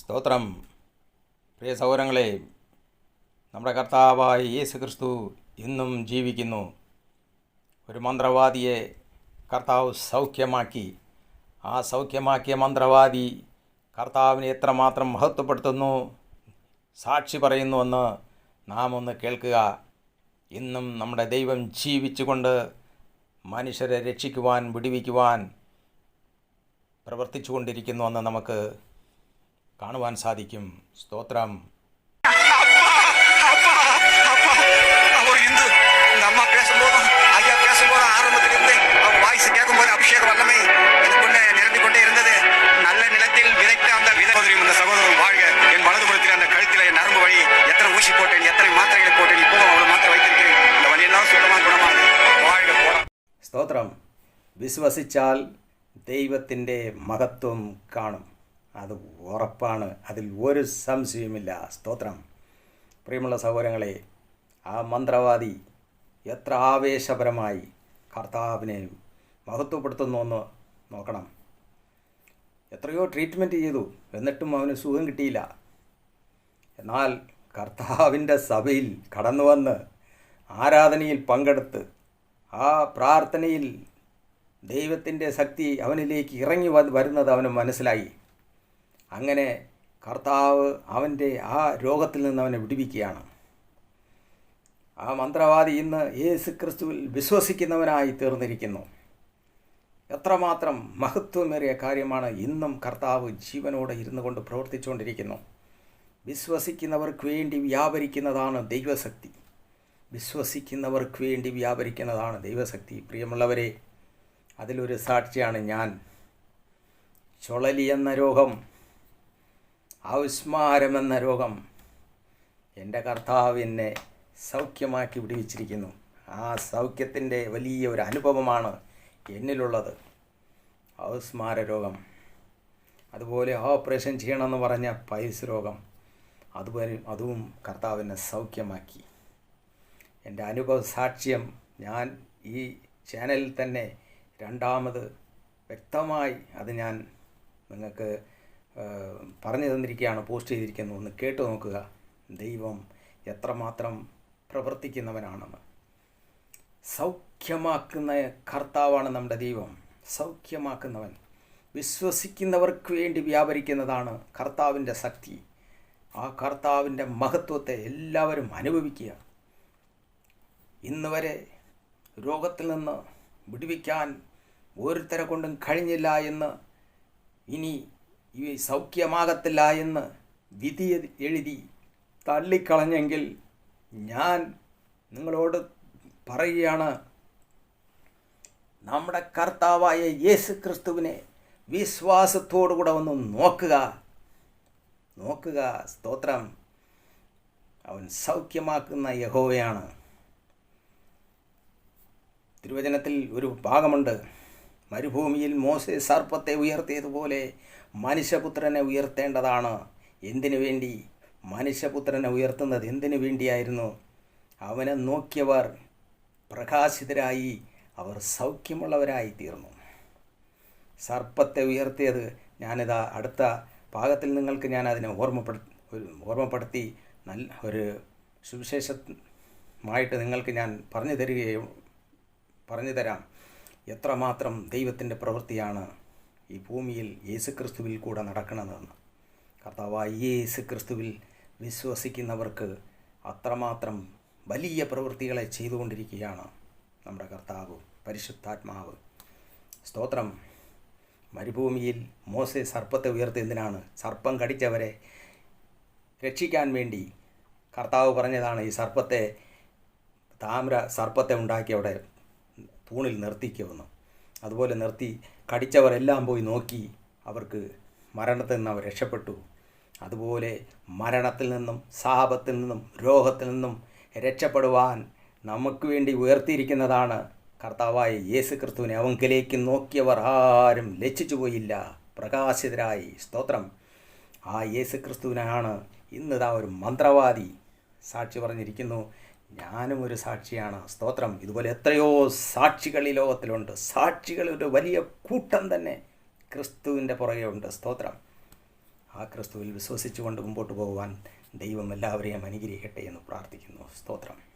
സ്തോത്രം. പ്രിയ സൗരങ്ങളെ നമ്മുടെ കർത്താവായ യേശു ക്രിസ്തു ഇന്നും ജീവിക്കുന്നു. ഒരു മന്ത്രവാദിയെ കർത്താവ് സൗഖ്യമാക്കി. ആ സൗഖ്യമാക്കിയ മന്ത്രവാദി കർത്താവിനെ എത്രമാത്രം മഹത്വപ്പെടുത്തുന്നു സാക്ഷി പറയുന്നുവെന്ന് നാം ഒന്ന് കേൾക്കുക. ഇന്നും നമ്മുടെ ദൈവം ജീവിച്ചുകൊണ്ട് മനുഷ്യരെ രക്ഷിക്കുവാൻ വിടുവിക്കുവാൻ പ്രവർത്തിച്ചുകൊണ്ടിരിക്കുന്നുവെന്ന് നമുക്ക് കാണുവാൻ സാധിക്കും സ്തോത്രം സ്തോത്രം വിശ്വസിച്ചാൽ ദൈവത്തിൻ്റെ മഹത്വം കാണും അത് ഉറപ്പാണ്. അതിൽ ഒരു സംശയവുമില്ല. സ്തോത്രം. പ്രിയമുള്ള സഹോദരങ്ങളെ ആ മന്ത്രവാദി എത്ര ആവേശപരമായി കർത്താവിനെ മഹത്വപ്പെടുത്തുന്നു എന്ന് നോക്കണം. എത്രയോ ട്രീറ്റ്മെന്റ് ചെയ്തു. എന്നിട്ടും അവന് സുഖം കിട്ടിയില്ല. എന്നാൽ കർത്താവിന്റെ സഭയിൽ കടന്നു വന്ന് ആരാധനയിൽ പങ്കെടുത്ത് ആ പ്രാർത്ഥനയിൽ ദൈവത്തിന്റെ ശക്തി അവനിലേക്ക് ഇറങ്ങി വരുന്നത് അവന് മനസ്സിലായി. അങ്ങനെ കർത്താവ് അവന്റെ ആ രോഗത്തിൽ നിന്ന് അവനെ വിടുവിക്കുകയാണ്. ആ മന്ത്രവാദി ഇന്ന് യേശു ക്രിസ്തുവിൽ വിശ്വസിക്കുന്നവനായി തീർന്നിരിക്കുന്നു. എത്രമാത്രം മഹത്വമേറിയ കാര്യമാണ് ഇന്നും കർത്താവ് ജീവനോടെ ഇരുന്നു കൊണ്ട് പ്രവർത്തിച്ചുകൊണ്ടിരിക്കുന്നു. വിശ്വസിക്കുന്നവർക്ക് വേണ്ടി വ്യാപരിക്കുന്നതാണ് ദൈവശക്തി. വിശ്വസിക്കുന്നവർക്ക് വേണ്ടി വ്യാപരിക്കുന്നതാണ് ദൈവശക്തി. പ്രിയമുള്ളവരെ അതിലൊരു സാക്ഷിയാണ് ഞാൻ. ചൊളലി എന്ന രോഗം ഔസ്മാരമെന്ന രോഗം എന്റെ കർത്താവിനെ സൗഖ്യമാക്കി വിടുവിച്ചിരിക്കുന്നു. ആ സൗഖ്യത്തിന്റെ വലിയ ഒരു അനുഭവമാണ് എന്നിലുള്ളത്. ഔസ്മാര രോഗം. അതുപോലെ ഓപ്പറേഷൻ ചെയ്യണമെന്ന് പറഞ്ഞ പൈസ് രോഗം. അതുപോലെ അതും കർത്താവിനെ സൗഖ്യമാക്കി. എന്റെ അനുഭവ സാക്ഷ്യം ഞാൻ ഈ ചാനലിൽ തന്നെ രണ്ടാമത് വ്യക്തമായി അത് ഞാൻ നിങ്ങൾക്ക് പറഞ്ഞു തന്നിരിക്കുകയാണ് പോസ്റ്റ് ചെയ്തിരിക്കുന്നു. ഒന്ന് കേട്ടു നോക്കുക. ദൈവം എത്രമാത്രം പ്രവർത്തിക്കുന്നവനാണെന്ന്. സൗഖ്യമാക്കുന്ന കർത്താവാണ് നമ്മുടെ ദൈവം. സൗഖ്യമാക്കുന്നവൻ. വിശ്വസിക്കുന്നവർക്ക് വേണ്ടി വ്യാപരിക്കുന്നതാണ് കർത്താവിന്റെ ശക്തി. ആ കർത്താവിന്റെ മഹത്വത്തെ എല്ലാവരും അനുഭവിക്കുക. ഇന്ന് വരെ രോഗത്തിൽ നിന്ന് വിടുവിക്കാൻ ഓരോരുത്തരെ കൊണ്ടും കഴിഞ്ഞില്ല എന്ന് ഇനി ഈ സൗഖ്യമാകത്തില്ല എന്ന് വിധി എഴുതി തള്ളിക്കളഞ്ഞെങ്കിൽ ഞാൻ നിങ്ങളോട് പറയുകയാണ് നമ്മുടെ കർത്താവായ യേശു ക്രിസ്തുവിനെ വിശ്വാസത്തോടുകൂടെ ഒന്ന് നോക്കുക. നോക്കുക സ്തോത്രം. അവൻ സൗഖ്യമാക്കുന്ന യഹോവയാണ്. തിരുവചനത്തിൽ ഒരു ഭാഗമുണ്ട്. മരുഭൂമിയിൽ മോശെ സർപ്പത്തെ ഉയർത്തിയതുപോലെ മനുഷ്യപുത്രനെ ഉയർത്തേണ്ടതാണ്. എന്തിനു വേണ്ടി? മനുഷ്യപുത്രനെ ഉയർത്തുന്നത് എന്തിനു വേണ്ടിയായിരുന്നു? അവനെ നോക്കിയവർ പ്രകാശിതരായി അവർ സൗഖ്യമുള്ളവരായി തീർന്നു സർപ്പത്തെ ഉയർത്തിയത് ഞാനിതാ അടുത്ത പാകത്തിൽ നിങ്ങൾക്ക് ഞാൻ അതിനെ ഓർമ്മപ്പെടു ഓർമ്മപ്പെടുത്തി നല്ല ഒരു സുവിശേഷമായിട്ട് നിങ്ങൾക്ക് ഞാൻ പറഞ്ഞു തരികയും പറഞ്ഞു തരാം. എത്രമാത്രം ദൈവത്തിന്റെ പ്രവൃത്തിയാണ് ഈ ഭൂമിയിൽ യേശുക്രിസ്തുവിൽ കൂടെ നടക്കണമെന്ന് കർത്താവായ യേസുക്രിസ്തുവിൽ വിശ്വസിക്കുന്നവർക്ക് അത്രമാത്രം വലിയ പ്രവൃത്തികളെ ചെയ്തുകൊണ്ടിരിക്കുകയാണ് നമ്മുടെ കർത്താവ് പരിശുദ്ധാത്മാവ്. സ്തോത്രം. മരുഭൂമിയിൽ മോശെ സർപ്പത്തെ ഉയർത്തിയതിനാണ് സർപ്പം കടിച്ചവരെ രക്ഷിക്കാൻ വേണ്ടി കർത്താവ് പറഞ്ഞതാണ് ഈ സർപ്പത്തെ താമര സർപ്പത്തെ ഉണ്ടാക്കി അവിടെ തൂണിൽ നിർത്തിക്കുമെന്ന് അതുപോലെ നിർത്തി കടിച്ചവരെല്ലാം പോയി നോക്കി. അവർക്ക് മരണത്തിൽ നിന്ന് അവർ രക്ഷപ്പെട്ടു. അതുപോലെ മരണത്തിൽ നിന്നും സാപത്തിൽ നിന്നും രോഗത്തിൽ നിന്നും രക്ഷപ്പെടുവാൻ നമുക്ക് വേണ്ടി ഉയർത്തിയിരിക്കുന്നതാണ് കർത്താവായ യേശു ക്രിസ്തുവിനെ അവങ്കിലേക്ക് നോക്കിയവർ ആരും ലജ്ജിച്ചു പോയില്ല. പ്രകാശിതരായി. സ്തോത്രം. ആ യേശു ക്രിസ്തുവിനാണ് ഇന്നിതാ ഒരു മന്ത്രവാദി. സാക്ഷി പറഞ്ഞിരിക്കുന്നു ഞാനും ഒരു സാക്ഷിയാണ്. സ്തോത്രം. ഇതുപോലെ എത്രയോ സാക്ഷികൾ ഈ ലോകത്തിലുണ്ട്. സാക്ഷികൾ ഒരു വലിയ കൂട്ടം തന്നെ ക്രിസ്തുവിന്റെ പുറകെ ഉണ്ട്. സ്തോത്രം. ആ ക്രിസ്തുവിൽ വിശ്വസിച്ചുകൊണ്ട് മുമ്പോട്ട് പോകുവാൻ ദൈവം എല്ലാവരെയും അനുഗ്രഹിക്കട്ടെ എന്ന് പ്രാർത്ഥിക്കുന്നു. സ്തോത്രം.